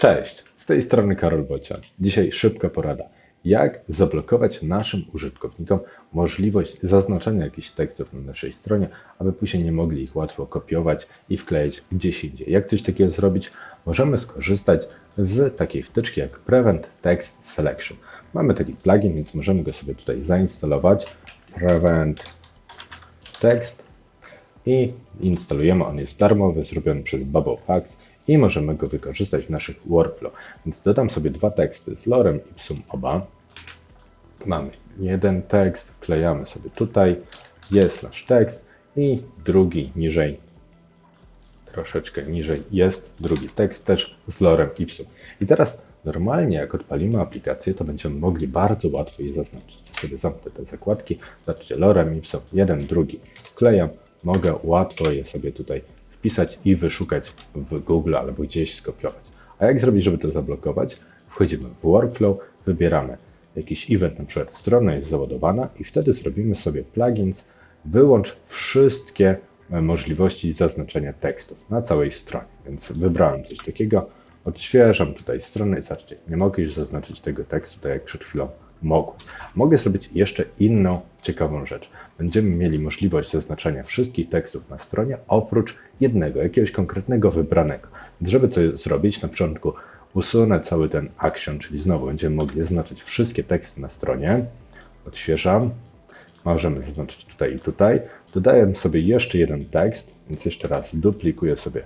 Cześć, z tej strony Karol Bocian. Dzisiaj szybka porada. Jak zablokować naszym użytkownikom możliwość zaznaczania jakichś tekstów na naszej stronie, aby później nie mogli ich łatwo kopiować i wkleić gdzieś indziej. Jak coś takiego zrobić? Możemy skorzystać z takiej wtyczki jak Prevent Text Selection. Mamy taki plugin, więc możemy go sobie tutaj zainstalować. Prevent Text i instalujemy. On jest darmowy, zrobiony przez Bubble Packs i możemy go wykorzystać w naszych workflow. Więc dodam sobie dwa teksty z lorem ipsum oba. Mamy jeden tekst, wklejamy sobie tutaj, jest nasz tekst i drugi niżej, troszeczkę niżej jest drugi tekst też z lorem ipsum. I teraz normalnie jak odpalimy aplikację, to będziemy mogli bardzo łatwo je zaznaczyć. Sobie zamknę te zakładki, zobaczcie lorem ipsum, jeden, drugi wklejam, mogę łatwo je sobie tutaj wpisać i wyszukać w Google albo gdzieś skopiować. A jak zrobić, żeby to zablokować? Wchodzimy w workflow, wybieramy jakiś event, na przykład strona jest załadowana i wtedy zrobimy sobie plugins, wyłącz wszystkie e, możliwości zaznaczenia tekstów na całej stronie. Więc wybrałem coś takiego, odświeżam tutaj stronę i zobaczcie, nie mogę już zaznaczyć tego tekstu, tak jak przed chwilą Mogę zrobić jeszcze inną ciekawą rzecz. Będziemy mieli możliwość zaznaczania wszystkich tekstów na stronie oprócz jednego, jakiegoś konkretnego wybranego. Żeby to zrobić, na początku usunę cały ten action, czyli znowu będziemy mogli zaznaczyć wszystkie teksty na stronie. Odświeżam. Możemy zaznaczyć tutaj i tutaj. Dodaję sobie jeszcze jeden tekst, więc jeszcze raz duplikuję sobie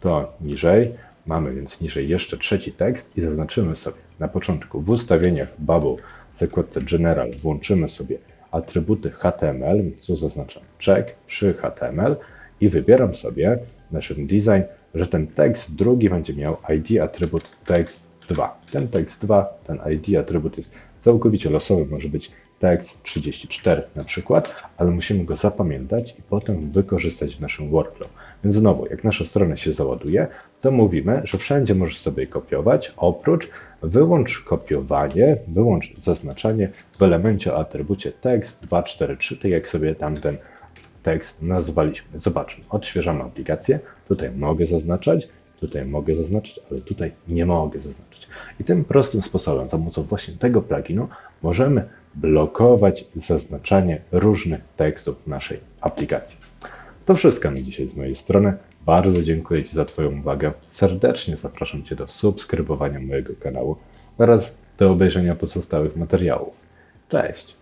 to niżej. Mamy więc niżej jeszcze trzeci tekst i zaznaczymy sobie. Na początku w ustawieniach Bubble w zakładce General włączymy sobie atrybuty HTML, tu zaznaczam check przy HTML i wybieram sobie w naszym design, że ten tekst drugi będzie miał ID atrybut text 2. Ten text 2, ten ID atrybut jest całkowicie losowy, może być tekst 34 na przykład, ale musimy go zapamiętać i potem wykorzystać w naszym workflow. Więc znowu, jak nasza strona się załaduje, to mówimy, że wszędzie możesz sobie kopiować, oprócz wyłącz kopiowanie, wyłącz zaznaczanie w elemencie o atrybucie tekst 243, tak jak sobie tamten tekst nazwaliśmy. Zobaczmy, odświeżamy aplikację, tutaj mogę zaznaczać, tutaj mogę zaznaczyć, ale tutaj nie mogę zaznaczyć. I tym prostym sposobem, za pomocą właśnie tego pluginu, możemy blokować zaznaczanie różnych tekstów w naszej aplikacji. To wszystko na dzisiaj z mojej strony. Bardzo dziękuję Ci za Twoją uwagę. Serdecznie zapraszam Cię do subskrybowania mojego kanału oraz do obejrzenia pozostałych materiałów. Cześć!